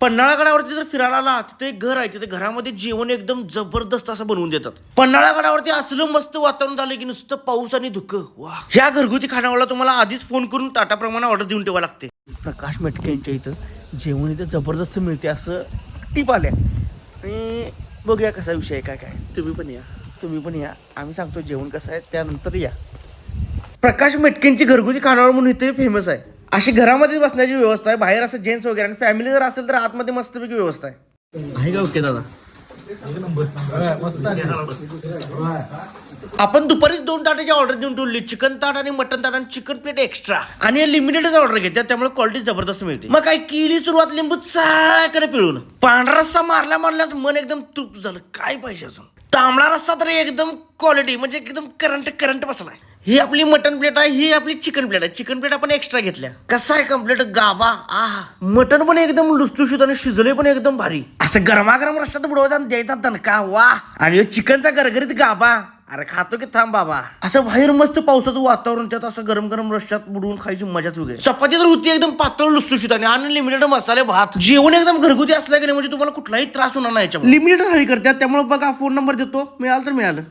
पन्हाळागडावरती जर फिरायला आला तिथे एक घर आहे तिथे घरामध्ये जेवण एकदम जबरदस्त असं बनवून देतात. पन्हाळागडावरती असलं मस्त वातावरण झालं की नुसतं पाऊस आणि धुकं. वा. ह्या घरगुती खाण्यावाला तुम्हाला आधीच फोन करून ताटाप्रमाणे ऑर्डर देऊन ठेवा लागते. प्रकाश मेटके यांच्या इथं जेवण इथं जबरदस्त मिळते असं टीप आल्या. आणि बघूया कसा विषय आहे काय काय. तुम्ही पण या. तुम्ही पण या. आम्ही सांगतो जेवण कसं आहे त्यानंतर या. प्रकाश मेटकेंची घरगुती खानावळ म्हणून इथे फेमस आहे. अशी घरामध्ये बसण्याची व्यवस्था आहे. बाहेर असं जेंट्स वगैरे आणि फॅमिली जर असेल तर आतमध्ये मस्तपैकी व्यवस्था आहे. आहे का ओके दादा? आपण दुपारीच दोन ताटाची ऑर्डर देऊन ठेवली. चिकन ताट आणि मटन ताट आणि चिकन प्लेट एक्स्ट्रा आणि लिमिटेडच ऑर्डर घेतात त्यामुळे क्वालिटी जबरदस्त मिळते. मग काय केली सुरुवात? लिंबू चाळ्याकडे पिळून. पांढरा रस्सा मारल्या मारल्याच मन एकदम तृप्त झालं. काय पाहिजे अजून? तांबडा रस्ता तर एकदम क्वालिटी म्हणजे एकदम करंट करंट बसला ही आपली मटन प्लेट आहे ही आपली चिकन प्लेट आहे. चिकन प्लेट आपण एक्स्ट्रा घेतल्या. कसा आहे कम्प्लेट गाबा आहा. मटन पण एकदम लुसलुशीत आणि शिजले पण एकदम भारी. असं गरमागरम रस्त्यात बुडवायचा द्यायचा दणका वा आणि चिकनचा गरगरीत गाबा अरे खातो की थांब बाबा. असं बाहेर मस्त पावसाचं वातावरण त्यात असं गरम गरम रश्यात बुडवून खायची मजाच वेगळी. चपाती तर होती एकदम पातळ लुसलुशीत आणि अनलिमिटेड मसाले भात. जेवण एकदम घरगुती असलं की नाही म्हणजे तुम्हाला कुठलाही त्रास होणार नाही लिमिटेड थाळी करतात त्यामुळे बघा फोन नंबर देतो. मिळालं तर मिळालं.